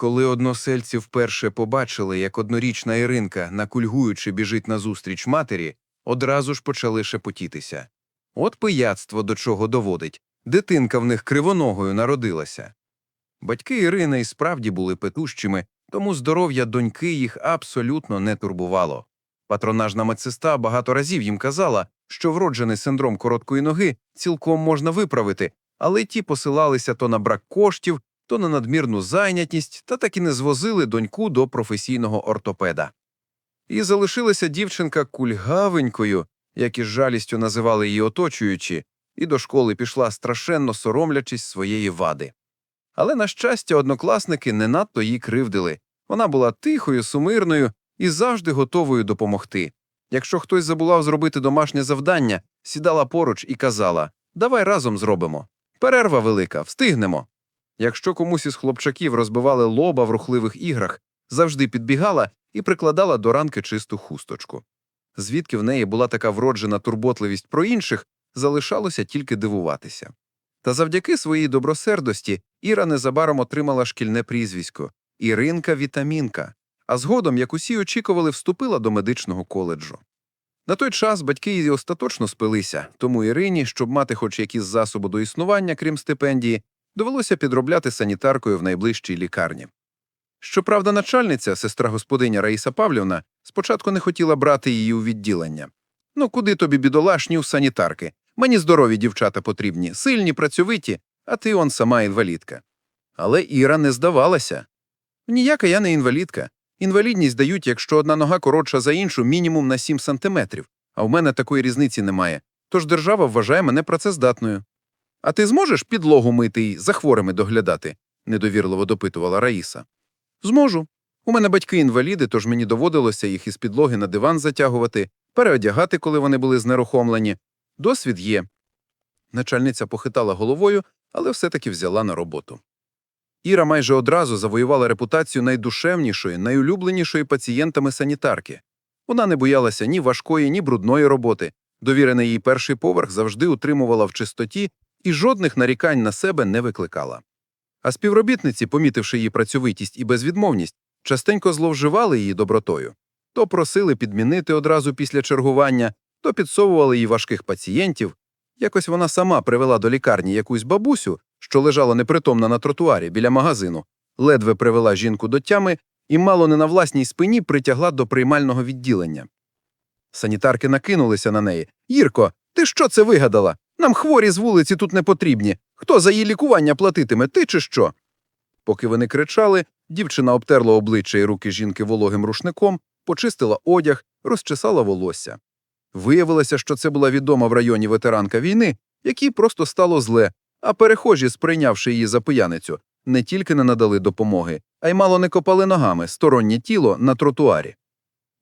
Коли односельці вперше побачили, як однорічна Іринка, накульгуючи, біжить назустріч матері, одразу ж почали шепотітися. От пияцтво до чого доводить. Дитинка в них кривоногою народилася. Батьки Ірини і справді були петущими, тому здоров'я доньки їх абсолютно не турбувало. Патронажна медсестра багато разів їм казала, що вроджений синдром короткої ноги цілком можна виправити, але ті посилалися то на брак коштів, то на надмірну зайнятість, та так і не звозили доньку до професійного ортопеда. І залишилася дівчинка кульгавенькою, як із жалістю називали її оточуючі, і до школи пішла страшенно соромлячись своєї вади. Але, на щастя, однокласники не надто їй кривдили. Вона була тихою, сумирною і завжди готовою допомогти. Якщо хтось забулав зробити домашнє завдання, сідала поруч і казала Давай разом зробимо. Перерва велика, встигнемо. Якщо комусь із хлопчаків розбивали лоба в рухливих іграх, завжди підбігала і прикладала до ранки чисту хусточку. Звідки в неї була така вроджена турботливість про інших, залишалося тільки дивуватися. Та завдяки своїй добросердості Іра незабаром отримала шкільне прізвисько Іринка Вітамінка, а згодом, як усі очікували, вступила до медичного коледжу. На той час батьки її остаточно спилися, тому Ірині, щоб мати хоч якісь засоби до існування, крім стипендії, довелося підробляти санітаркою в найближчій лікарні. Щоправда, начальниця, сестра господиня Раїса Павлівна, спочатку не хотіла брати її у відділення. Ну, куди тобі бідолашні у санітарки? Мені здорові дівчата потрібні, сильні, працьовиті, а ти он сама інвалідка. Але Іра не здавалася. Ніяка я не інвалідка. Інвалідність дають, якщо одна нога коротша за іншу, мінімум на 7 сантиметрів, а в мене такої різниці немає. Тож держава вважає мене працездатною. А ти зможеш підлогу мити і за хворими доглядати? недовірливо допитувала Раїса. Зможу. У мене батьки інваліди, тож мені доводилося їх із підлоги на диван затягувати, переодягати, коли вони були знерухомлені. Досвід є. Начальниця похитала головою, але все-таки взяла на роботу. Іра майже одразу завоювала репутацію найдушевнішої, найулюбленішої пацієнтами санітарки. Вона не боялася ні важкої, ні брудної роботи. Довірений їй перший поверх завжди утримувала в чистоті і жодних нарікань на себе не викликала. А співробітниці, помітивши її працьовитість і безвідмовність, частенько зловживали її добротою. То просили підмінити одразу після чергування, то підсовували їй важких пацієнтів. Якось вона сама привела до лікарні якусь бабусю, що лежала непритомна на тротуарі біля магазину, ледве привела жінку до тями і мало не на власній спині притягла до приймального відділення. Санітарки накинулися на неї. Їрко, ти що це вигадала? Нам хворі з вулиці тут не потрібні. Хто за її лікування платитиме, ти чи що? Поки вони кричали, дівчина обтерла обличчя і руки жінки вологим рушником, почистила одяг, розчесала волосся. Виявилося, що це була відома в районі ветеранка війни, якій просто стало зле, а перехожі, сприйнявши її за пияницю, не тільки не надали допомоги, а й мало не копали ногами стороннє тіло на тротуарі.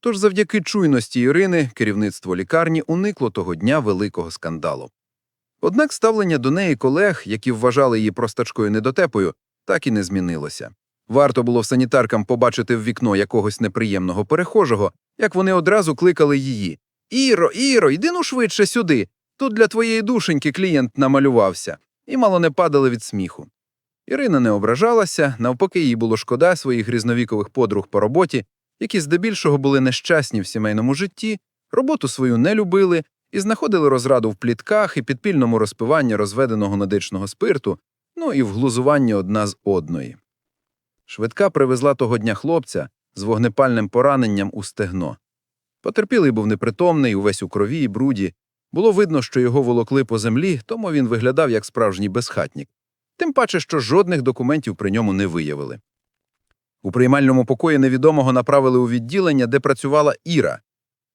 Тож завдяки чуйності Ірини керівництво лікарні уникло того дня великого скандалу. Однак ставлення до неї колег, які вважали її простачкою недотепою, так і не змінилося. Варто було санітаркам побачити в вікно якогось неприємного перехожого, як вони одразу кликали її Іро, Іро, йди ну швидше сюди. Тут для твоєї душеньки клієнт намалювався, і мало не падали від сміху. Ірина не ображалася, навпаки, їй було шкода своїх різновікових подруг по роботі, які здебільшого були нещасні в сімейному житті, роботу свою не любили і знаходили розраду в плітках і підпільному розпиванні розведеного медичного спирту, ну і в глузуванні одна з одної. Швидка привезла того дня хлопця з вогнепальним пораненням у стегно. Потерпілий був непритомний, увесь у крові і бруді. Було видно, що його волокли по землі, тому він виглядав як справжній безхатнік. Тим паче, що жодних документів при ньому не виявили. У приймальному покої невідомого направили у відділення, де працювала Іра.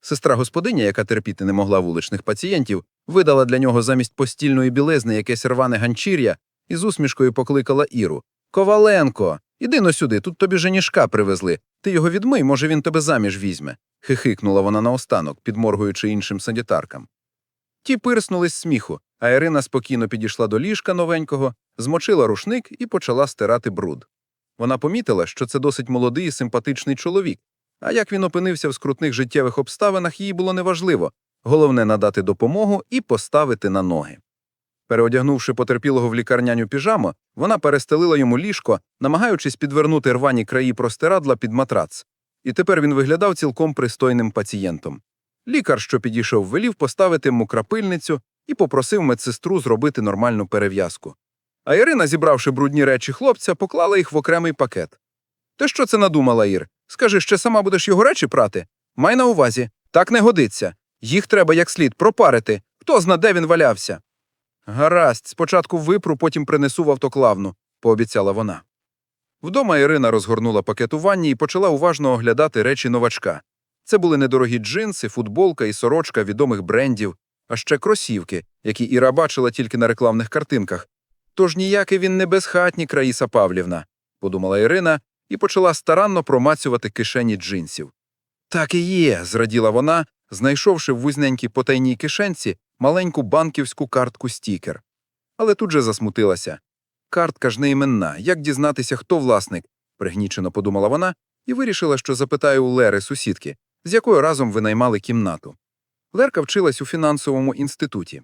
Сестра господиня, яка терпіти не могла вуличних пацієнтів, видала для нього замість постільної білизни якесь рване ганчір'я і з усмішкою покликала Іру. Коваленко, іди но сюди, тут тобі женішка привезли. Ти його відмий, може, він тебе заміж візьме. хихикнула вона наостанок, підморгуючи іншим санітаркам. Ті пирснули з сміху, а Ірина спокійно підійшла до ліжка новенького, змочила рушник і почала стирати бруд. Вона помітила, що це досить молодий і симпатичний чоловік, а як він опинився в скрутних життєвих обставинах, їй було неважливо. Головне надати допомогу і поставити на ноги. Переодягнувши потерпілого в лікарняню піжаму, вона перестелила йому ліжко, намагаючись підвернути рвані краї простирадла під матрац. І тепер він виглядав цілком пристойним пацієнтом. Лікар, що підійшов, велів поставити йому крапильницю і попросив медсестру зробити нормальну перев'язку. А Ірина, зібравши брудні речі хлопця, поклала їх в окремий пакет. Ти що це надумала, Ір? Скажи, ще сама будеш його речі прати? Май на увазі, так не годиться. Їх треба як слід пропарити. Хто зна, де він валявся? Гаразд, спочатку випру, потім принесу в автоклавну, пообіцяла вона. Вдома Ірина розгорнула пакет у ванні і почала уважно оглядати речі новачка. Це були недорогі джинси, футболка і сорочка відомих брендів, а ще кросівки, які Іра бачила тільки на рекламних картинках. Тож ніякий він не безхатнік, Раїса Павлівна, подумала Ірина і почала старанно промацювати кишені джинсів. Так і є, зраділа вона, знайшовши в вузненькій потайній кишенці маленьку банківську картку стікер. Але тут же засмутилася. Картка ж не іменна, як дізнатися, хто власник, пригнічено подумала вона і вирішила, що запитає у Лери сусідки, з якою разом винаймали кімнату. Лерка вчилась у фінансовому інституті.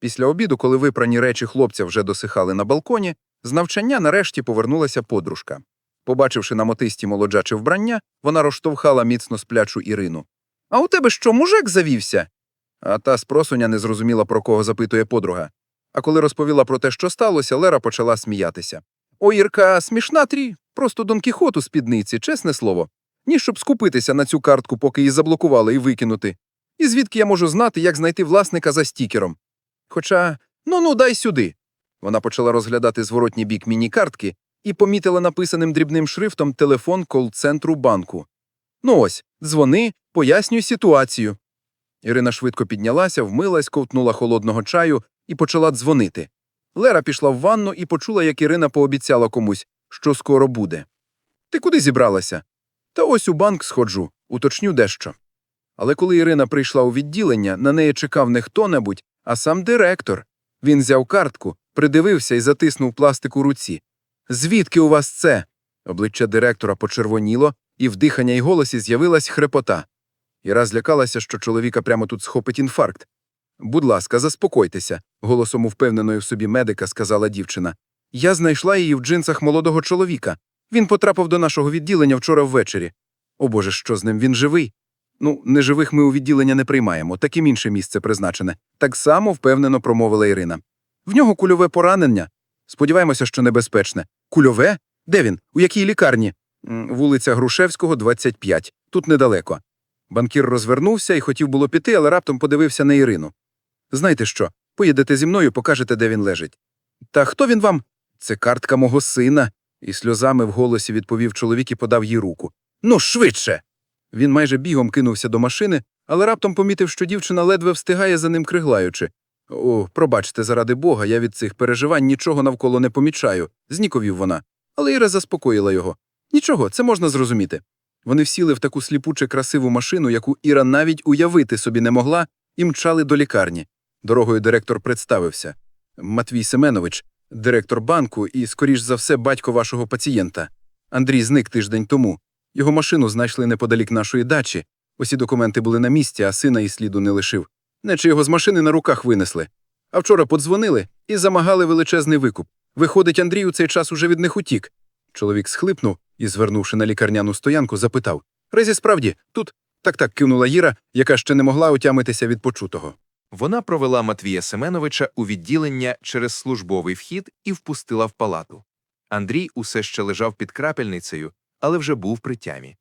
Після обіду, коли випрані речі хлопця вже досихали на балконі, з навчання нарешті повернулася подружка. Побачивши на мотисті молоджаче вбрання, вона розштовхала міцно сплячу Ірину. А у тебе що, мужик завівся? А та спросуня не зрозуміла, про кого запитує подруга. А коли розповіла про те, що сталося, Лера почала сміятися. О, Ірка, смішна трі, просто Дон Кіхот у спідниці, чесне слово. Ні, щоб скупитися на цю картку, поки її заблокували і викинути. І звідки я можу знати, як знайти власника за стікером? Хоча, ну ну, дай сюди. Вона почала розглядати зворотній бік міні-картки і помітила написаним дрібним шрифтом телефон кол-центру банку. Ну ось, дзвони, пояснюй ситуацію. Ірина швидко піднялася, вмилась, ковтнула холодного чаю і почала дзвонити. Лера пішла в ванну і почула, як Ірина пообіцяла комусь, що скоро буде. Ти куди зібралася? Та ось у банк сходжу, уточню дещо. Але коли Ірина прийшла у відділення, на неї чекав не хто-небудь, а сам директор. Він взяв картку, придивився і затиснув пластик у руці. Звідки у вас це? Обличчя директора почервоніло, і в дихання й голосі з'явилась хрепота. Іра злякалася, що чоловіка прямо тут схопить інфаркт. Будь ласка, заспокойтеся, голосом упевненої в собі медика сказала дівчина. Я знайшла її в джинсах молодого чоловіка. Він потрапив до нашого відділення вчора ввечері. О Боже, що з ним? Він живий? Ну, неживих ми у відділення не приймаємо, таким інше місце призначене. Так само впевнено промовила Ірина. В нього кульове поранення. Сподіваємося, що небезпечне. Кульове? Де він? У якій лікарні? Вулиця Грушевського, 25. Тут недалеко. Банкір розвернувся і хотів було піти, але раптом подивився на Ірину. Знаєте що? Поїдете зі мною, покажете, де він лежить. Та хто він вам? Це картка мого сина. І сльозами в голосі відповів чоловік і подав їй руку. Ну, швидше. Він майже бігом кинувся до машини, але раптом помітив, що дівчина ледве встигає за ним криглаючи. О, пробачте, заради Бога, я від цих переживань нічого навколо не помічаю, зніковів вона. Але Іра заспокоїла його. Нічого, це можна зрозуміти. Вони всіли в таку сліпуче красиву машину, яку Іра навіть уявити собі не могла, і мчали до лікарні. Дорогою директор представився. Матвій Семенович, директор банку і, скоріш за все, батько вашого пацієнта. Андрій зник тиждень тому. Його машину знайшли неподалік нашої дачі. Усі документи були на місці, а сина і сліду не лишив. Наче його з машини на руках винесли. А вчора подзвонили і замагали величезний викуп. Виходить, Андрій у цей час уже від них утік. Чоловік схлипнув і, звернувши на лікарняну стоянку, запитав Резі, справді, тут так так кивнула Їра, яка ще не могла отямитися від почутого. Вона провела Матвія Семеновича у відділення через службовий вхід і впустила в палату. Андрій усе ще лежав під крапельницею, але вже був при тямі.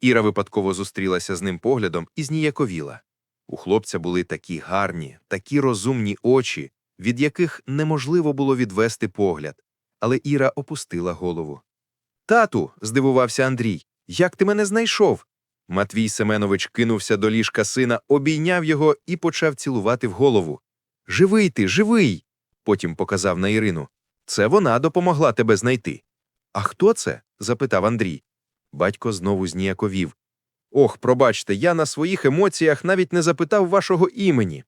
Іра випадково зустрілася з ним поглядом і зніяковіла. У хлопця були такі гарні, такі розумні очі, від яких неможливо було відвести погляд, але Іра опустила голову. Тату, здивувався Андрій, як ти мене знайшов? Матвій Семенович кинувся до ліжка сина, обійняв його і почав цілувати в голову. Живий ти, живий. Потім показав на Ірину. Це вона допомогла тебе знайти. А хто це? запитав Андрій. Батько знову зніяковів. Ох, пробачте, я на своїх емоціях навіть не запитав вашого імені.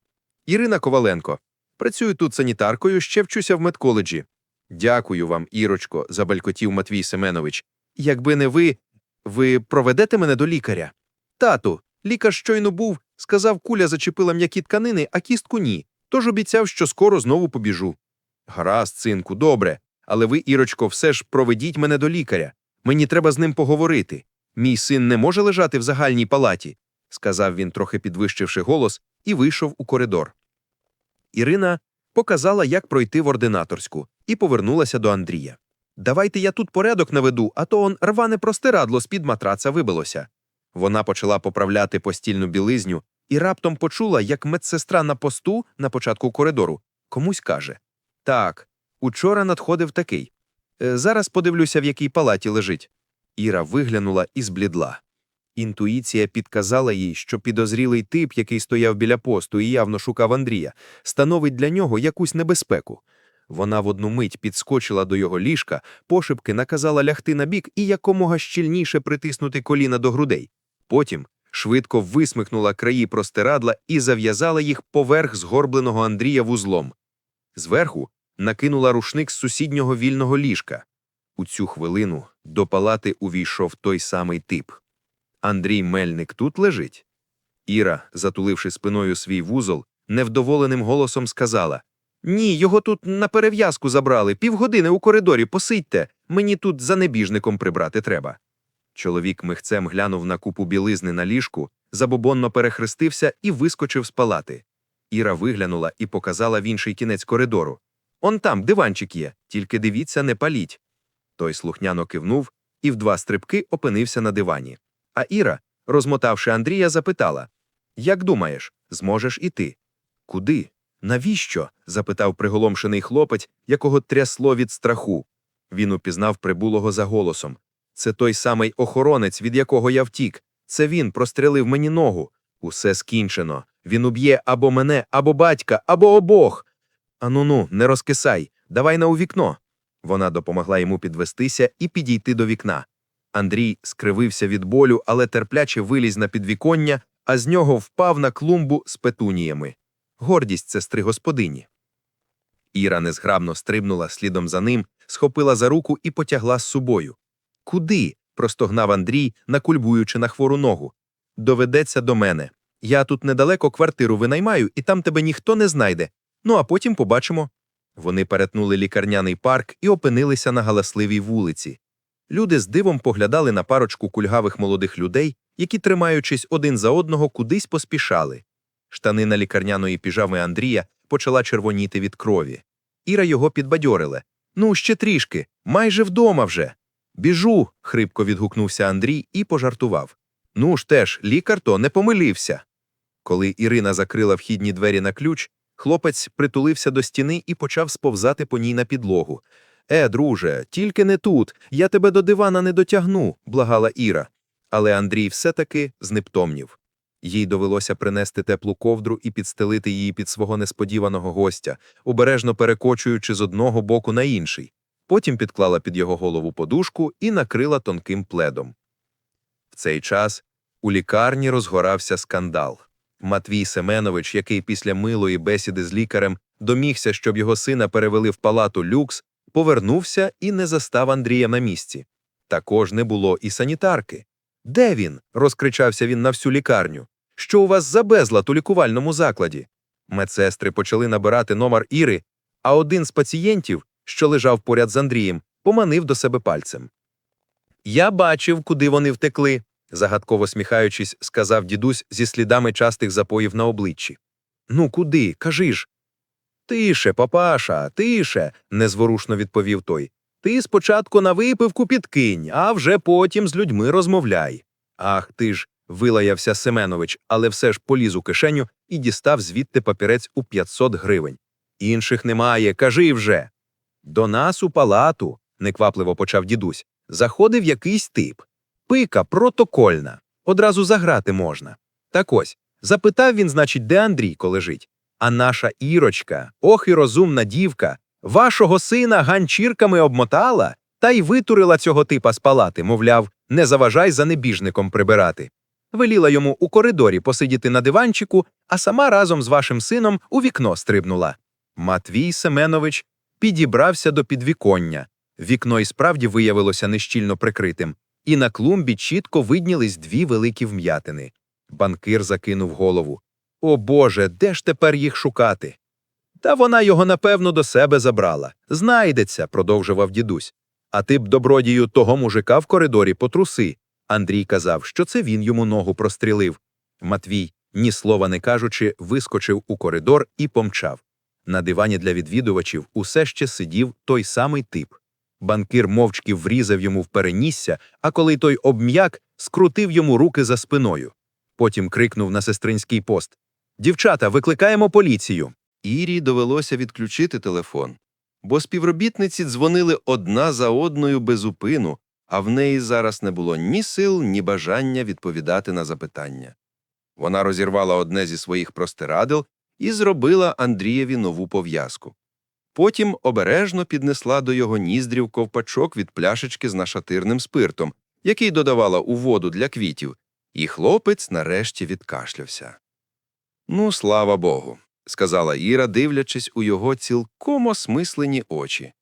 Ірина Коваленко. Працюю тут санітаркою, ще вчуся в медколеджі. Дякую вам, Ірочко, забалькотів Матвій Семенович. Якби не ви, ви проведете мене до лікаря? Тату, лікар щойно був, сказав, куля зачепила м'які тканини, а кістку ні. тож обіцяв, що скоро знову побіжу. Гаразд, синку, добре, але ви, Ірочко, все ж проведіть мене до лікаря. Мені треба з ним поговорити. Мій син не може лежати в загальній палаті, сказав він, трохи підвищивши голос, і вийшов у коридор. Ірина показала, як пройти в ординаторську, і повернулася до Андрія. Давайте я тут порядок наведу, а то он рване простирадло з-під матраца вибилося. Вона почала поправляти постільну білизню і раптом почула, як медсестра на посту на початку коридору комусь каже: Так, учора надходив такий. «Е, Зараз подивлюся, в якій палаті лежить. Іра виглянула і зблідла. Інтуїція підказала їй, що підозрілий тип, який стояв біля посту і явно шукав Андрія, становить для нього якусь небезпеку. Вона в одну мить підскочила до його ліжка, пошепки наказала лягти на бік і якомога щільніше притиснути коліна до грудей. Потім швидко висмикнула краї простирадла і зав'язала їх поверх згорбленого Андрія вузлом. Зверху накинула рушник з сусіднього вільного ліжка. У цю хвилину до палати увійшов той самий тип. Андрій Мельник тут лежить. Іра, затуливши спиною свій вузол, невдоволеним голосом сказала: Ні, його тут на перев'язку забрали, півгодини у коридорі посидьте, мені тут за небіжником прибрати треба. Чоловік михцем глянув на купу білизни на ліжку, забобонно перехрестився і вискочив з палати. Іра виглянула і показала в інший кінець коридору. Он там диванчик є, тільки дивіться, не паліть. Той слухняно кивнув і в два стрибки опинився на дивані. А Іра, розмотавши Андрія, запитала: Як думаєш, зможеш іти? Куди? Навіщо? запитав приголомшений хлопець, якого трясло від страху. Він упізнав прибулого за голосом. Це той самий охоронець, від якого я втік. Це він прострелив мені ногу. Усе скінчено. Він уб'є або мене, або батька, або обох. Ану ну, не розкисай, давай на у вікно. Вона допомогла йому підвестися і підійти до вікна. Андрій скривився від болю, але терпляче виліз на підвіконня, а з нього впав на клумбу з петуніями. Гордість сестри господині. Іра незграбно стрибнула слідом за ним, схопила за руку і потягла з собою. Куди? простогнав Андрій, накульбуючи на хвору ногу. Доведеться до мене. Я тут недалеко квартиру винаймаю, і там тебе ніхто не знайде. Ну а потім побачимо. Вони перетнули лікарняний парк і опинилися на галасливій вулиці. Люди з дивом поглядали на парочку кульгавих молодих людей, які, тримаючись один за одного, кудись поспішали. Штанина лікарняної піжами Андрія почала червоніти від крові. Іра його підбадьорила. Ну, ще трішки, майже вдома вже. Біжу. хрипко відгукнувся Андрій і пожартував. Ну ж теж, лікар то не помилився. Коли Ірина закрила вхідні двері на ключ, хлопець притулився до стіни і почав сповзати по ній на підлогу. Е, друже, тільки не тут, я тебе до дивана не дотягну, благала Іра. Але Андрій все-таки знептомнів. Їй довелося принести теплу ковдру і підстелити її під свого несподіваного гостя, обережно перекочуючи з одного боку на інший. Потім підклала під його голову подушку і накрила тонким пледом. В цей час у лікарні розгорався скандал. Матвій Семенович, який після милої бесіди з лікарем домігся, щоб його сина перевели в палату люкс, повернувся і не застав Андрія на місці. Також не було і санітарки. Де він? розкричався він на всю лікарню. Що у вас за безлад у лікувальному закладі? Медсестри почали набирати номер Іри, а один з пацієнтів, що лежав поряд з Андрієм, поманив до себе пальцем. Я бачив, куди вони втекли, загадково сміхаючись, сказав дідусь зі слідами частих запоїв на обличчі. Ну, куди? Кажи ж. Тише, папаша, тише, незворушно відповів той. Ти спочатку на випивку підкинь, а вже потім з людьми розмовляй. Ах ти ж, вилаявся Семенович, але все ж поліз у кишеню і дістав звідти папірець у 500 гривень. Інших немає, кажи вже. До нас у палату, неквапливо почав дідусь, заходив якийсь тип. Пика протокольна. Одразу заграти можна. Так ось, запитав він, значить, де Андрійко лежить. А наша Ірочка, ох і розумна дівка, вашого сина ганчірками обмотала та й витурила цього типа з палати, мовляв, не заважай за небіжником прибирати. Веліла йому у коридорі посидіти на диванчику, а сама разом з вашим сином у вікно стрибнула. Матвій Семенович підібрався до підвіконня. Вікно і справді виявилося нещільно прикритим, і на клумбі чітко виднілись дві великі вм'ятини. Банкир закинув голову. О Боже, де ж тепер їх шукати? Та вона його напевно до себе забрала. Знайдеться, продовжував дідусь. А ти б добродію того мужика в коридорі потруси. Андрій казав, що це він йому ногу прострілив. Матвій, ні слова не кажучи, вискочив у коридор і помчав. На дивані для відвідувачів усе ще сидів той самий тип. Банкир мовчки врізав йому в перенісся, а коли той обм'як, скрутив йому руки за спиною. Потім крикнув на сестринський пост: Дівчата, викликаємо поліцію. Ірі довелося відключити телефон, бо співробітниці дзвонили одна за одною без упину, а в неї зараз не було ні сил, ні бажання відповідати на запитання. Вона розірвала одне зі своїх простирадил і зробила Андрієві нову пов'язку. Потім обережно піднесла до його ніздрів ковпачок від пляшечки з нашатирним спиртом, який додавала у воду для квітів, і хлопець нарешті відкашлявся. Ну, слава Богу сказала Іра, дивлячись у його цілком осмислені очі.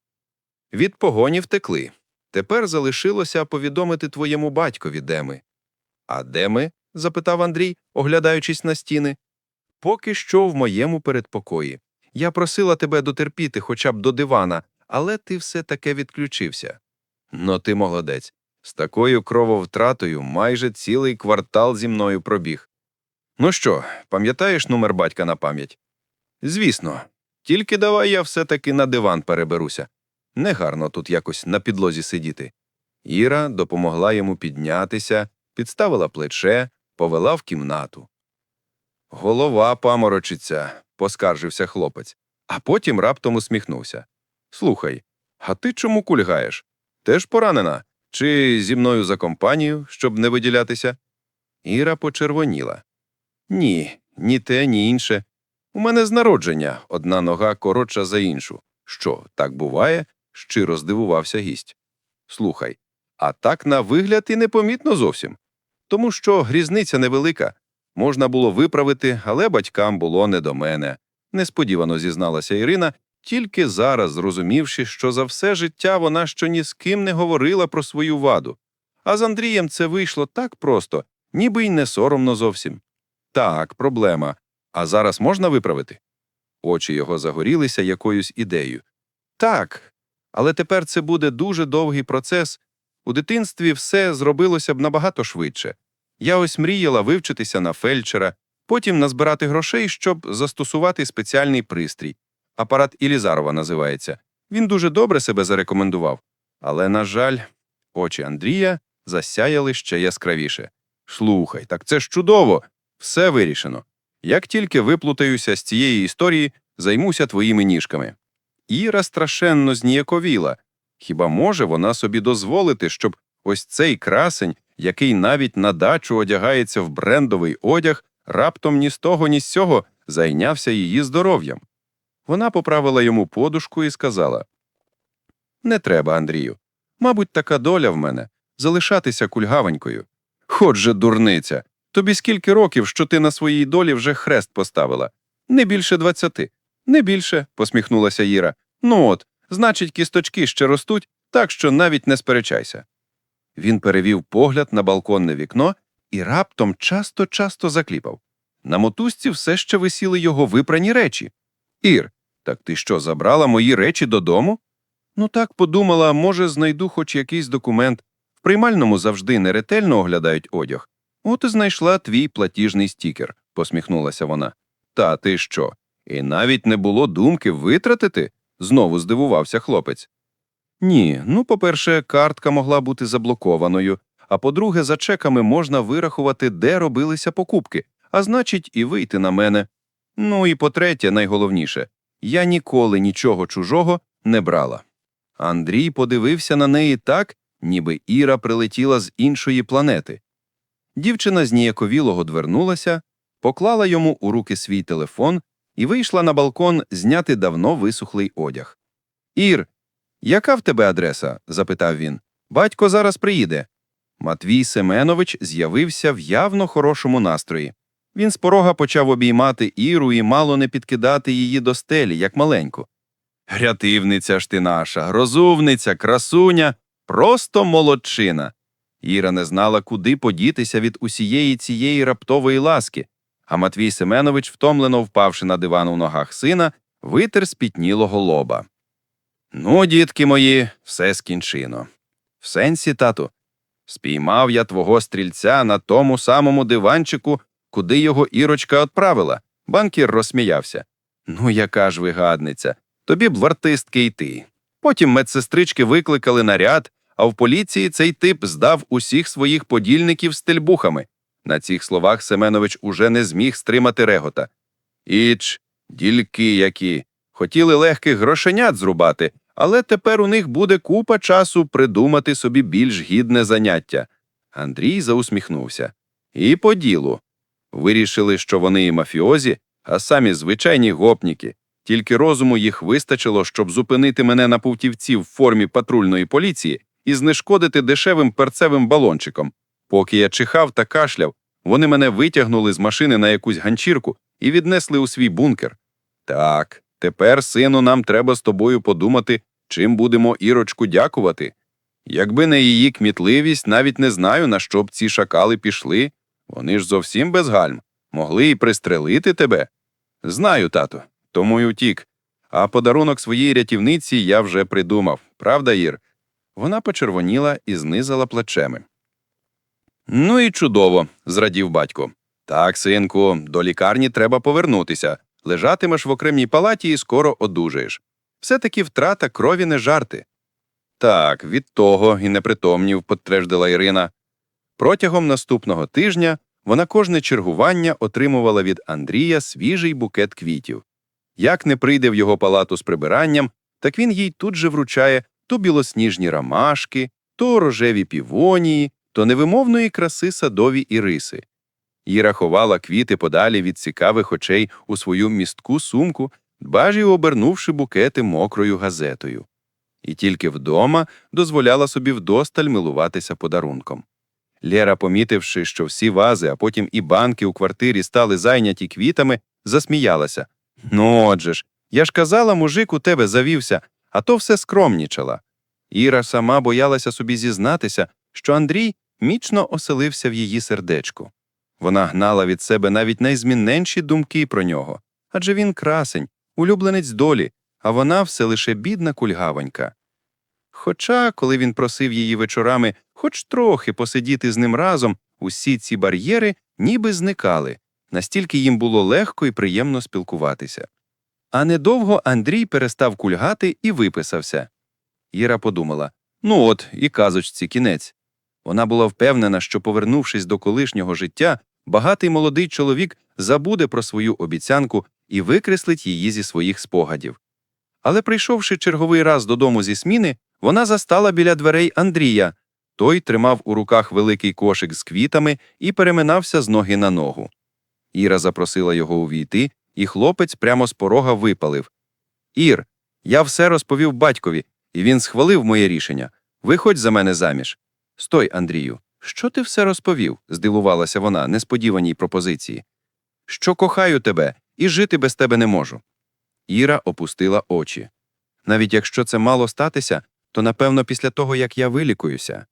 Від погоні втекли. Тепер залишилося повідомити твоєму батькові, де ми. А де ми? запитав Андрій, оглядаючись на стіни. Поки що в моєму передпокої. Я просила тебе дотерпіти хоча б до дивана, але ти все таки відключився. Ну, ти молодець. З такою крововтратою майже цілий квартал зі мною пробіг. Ну що, пам'ятаєш номер батька на пам'ять? Звісно, тільки давай я все-таки на диван переберуся. Негарно тут якось на підлозі сидіти. Іра допомогла йому піднятися, підставила плече, повела в кімнату. Голова паморочиться, поскаржився хлопець, а потім раптом усміхнувся. Слухай, а ти чому кульгаєш? Теж поранена? Чи зі мною за компанію, щоб не виділятися? Іра почервоніла. Ні, ні те, ні інше. У мене з народження одна нога коротша за іншу. Що, так буває? щиро здивувався гість. Слухай, а так на вигляд і непомітно зовсім. Тому що грізниця невелика. Можна було виправити, але батькам було не до мене. Несподівано зізналася Ірина, тільки зараз зрозумівши, що за все життя вона ще ні з ким не говорила про свою ваду. А з Андрієм це вийшло так просто, ніби й не соромно зовсім. Так, проблема. А зараз можна виправити? Очі його загорілися якоюсь ідеєю. Так, але тепер це буде дуже довгий процес. У дитинстві все зробилося б набагато швидше. Я ось мріяла вивчитися на фельдшера, потім назбирати грошей, щоб застосувати спеціальний пристрій. Апарат Ілізарова називається. Він дуже добре себе зарекомендував. Але, на жаль, очі Андрія засяяли ще яскравіше. Слухай, так це ж чудово, все вирішено. Як тільки виплутаюся з цієї історії, займуся твоїми ніжками. Іра страшенно зніяковіла. Хіба може вона собі дозволити, щоб ось цей красень, який навіть на дачу одягається в брендовий одяг, раптом ні з того, ні з сього зайнявся її здоров'ям? Вона поправила йому подушку і сказала: Не треба, Андрію. Мабуть, така доля в мене залишатися кульгавенькою. Хоч же, дурниця, тобі скільки років, що ти на своїй долі вже хрест поставила? Не більше двадцяти. Не більше, посміхнулася Іра. Ну от, значить, кісточки ще ростуть, так що навіть не сперечайся. Він перевів погляд на балконне вікно і раптом часто-часто закліпав. На мотузці все ще висіли його випрані речі. Ір, так ти що, забрала мої речі додому? Ну так подумала, може, знайду хоч якийсь документ. В приймальному завжди неретельно оглядають одяг. От і знайшла твій платіжний стікер, посміхнулася вона. Та ти що? І навіть не було думки витратити? знову здивувався хлопець. Ні, ну, по-перше, картка могла бути заблокованою, а по-друге, за чеками можна вирахувати, де робилися покупки, а значить, і вийти на мене. Ну і по-третє, найголовніше, я ніколи нічого чужого не брала. Андрій подивився на неї так, ніби Іра прилетіла з іншої планети. Дівчина зніяковілого двернулася, поклала йому у руки свій телефон і вийшла на балкон зняти давно висухлий одяг. Ір, яка в тебе адреса? запитав він. Батько зараз приїде. Матвій Семенович з'явився в явно хорошому настрої. Він з порога почав обіймати Іру і мало не підкидати її до стелі, як маленьку. Грятивниця ж ти наша, розумниця, красуня, просто молодчина. Іра не знала, куди подітися від усієї цієї раптової ласки, а Матвій Семенович, втомлено впавши на диван у ногах сина, витер спітнілого лоба. Ну, дітки мої, все скінчено. В сенсі, тату, спіймав я твого стрільця на тому самому диванчику, куди його Ірочка отправила. Банкір розсміявся. Ну, яка ж вигадниця, тобі б в артистки йти. Потім медсестрички викликали наряд, а в поліції цей тип здав усіх своїх подільників стельбухами. На цих словах Семенович уже не зміг стримати регота. Іч, дільки які. Хотіли легких грошенят зрубати, але тепер у них буде купа часу придумати собі більш гідне заняття. Андрій заусміхнувся. І по ділу. Вирішили, що вони і мафіозі, а самі звичайні гопніки. Тільки розуму їх вистачило, щоб зупинити мене на путівці в формі патрульної поліції і знешкодити дешевим перцевим балончиком. Поки я чихав та кашляв, вони мене витягнули з машини на якусь ганчірку і віднесли у свій бункер. Так, тепер, сину, нам треба з тобою подумати, чим будемо Ірочку дякувати. Якби не її кмітливість, навіть не знаю, на що б ці шакали пішли. Вони ж зовсім без гальм. Могли й пристрелити тебе. Знаю, тато, тому й утік. А подарунок своїй рятівниці я вже придумав. Правда, Ір? Вона почервоніла і знизала плечеми. Ну і чудово, зрадів батько. Так, синку, до лікарні треба повернутися. Лежатимеш в окремій палаті і скоро одужаєш. Все-таки втрата крові не жарти. Так, від того і непритомнів, підтвердила Ірина. Протягом наступного тижня вона кожне чергування отримувала від Андрія свіжий букет квітів. Як не прийде в його палату з прибиранням, так він їй тут же вручає то білосніжні ромашки, то рожеві півонії, то невимовної краси садові іриси. Іра ховала квіти подалі від цікавих очей у свою містку сумку, бажі обернувши букети мокрою газетою. І тільки вдома дозволяла собі вдосталь милуватися подарунком. Лєра, помітивши, що всі вази, а потім і банки у квартирі стали зайняті квітами, засміялася. Ну, отже ж, я ж казала, мужик у тебе завівся, а то все скромнічала. Іра сама боялася собі зізнатися, що Андрій міцно оселився в її сердечку. Вона гнала від себе навіть найзмінненші думки про нього. Адже він красень, улюбленець долі, а вона все лише бідна кульгавонька. Хоча, коли він просив її вечорами хоч трохи посидіти з ним разом, усі ці бар'єри ніби зникали, настільки їм було легко і приємно спілкуватися. А недовго Андрій перестав кульгати і виписався. Іра подумала ну от, і казочці кінець. Вона була впевнена, що, повернувшись до колишнього життя, багатий молодий чоловік забуде про свою обіцянку і викреслить її зі своїх спогадів. Але, прийшовши черговий раз додому зі сміни, вона застала біля дверей Андрія. Той тримав у руках великий кошик з квітами і переминався з ноги на ногу. Іра запросила його увійти, і хлопець прямо з порога випалив Ір, я все розповів батькові, і він схвалив моє рішення. Виходь за мене заміж. Стой, Андрію, що ти все розповів? здивувалася вона несподіваній пропозиції. Що кохаю тебе і жити без тебе не можу. Іра опустила очі. Навіть якщо це мало статися, то напевно після того, як я вилікуюся.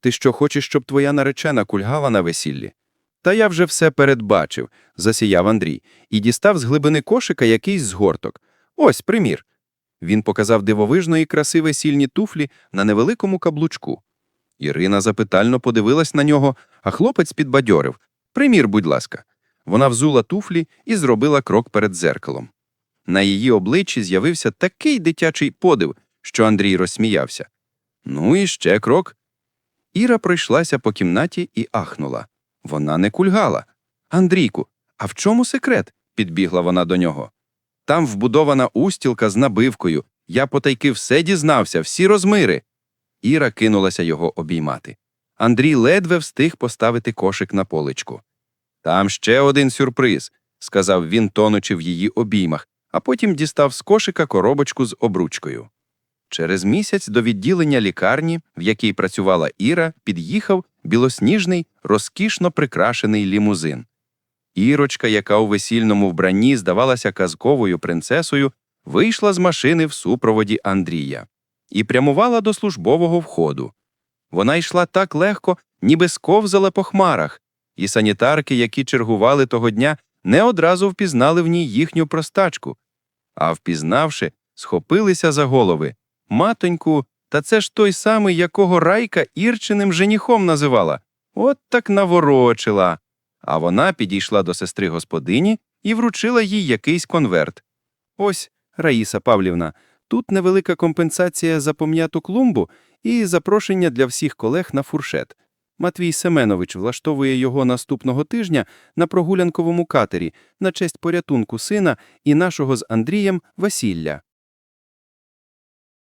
Ти що хочеш, щоб твоя наречена кульгала на весіллі? Та я вже все передбачив, засіяв Андрій, і дістав з глибини кошика якийсь згорток. Ось, примір. Він показав дивовижної краси весільні туфлі на невеликому каблучку. Ірина запитально подивилась на нього, а хлопець підбадьорив Примір, будь ласка. Вона взула туфлі і зробила крок перед дзеркалом. На її обличчі з'явився такий дитячий подив, що Андрій розсміявся. Ну і ще крок. Іра пройшлася по кімнаті і ахнула. Вона не кульгала. Андрійку, а в чому секрет? підбігла вона до нього. Там вбудована устілка з набивкою. Я потайки все дізнався, всі розмири. Іра кинулася його обіймати. Андрій ледве встиг поставити кошик на поличку. Там ще один сюрприз, сказав він, тонучи в її обіймах, а потім дістав з кошика коробочку з обручкою. Через місяць до відділення лікарні, в якій працювала Іра, під'їхав білосніжний, розкішно прикрашений лімузин. Ірочка, яка у весільному вбранні здавалася казковою принцесою, вийшла з машини в супроводі Андрія і прямувала до службового входу. Вона йшла так легко, ніби сковзала по хмарах, і санітарки, які чергували того дня, не одразу впізнали в ній їхню простачку. а впізнавши, схопилися за голови. Матоньку, та це ж той самий, якого Райка Ірчиним женіхом називала. От так наворочила. А вона підійшла до сестри господині і вручила їй якийсь конверт. Ось, Раїса Павлівна, тут невелика компенсація за пом'яту клумбу і запрошення для всіх колег на фуршет. Матвій Семенович влаштовує його наступного тижня на прогулянковому катері на честь порятунку сина і нашого з Андрієм Васілля.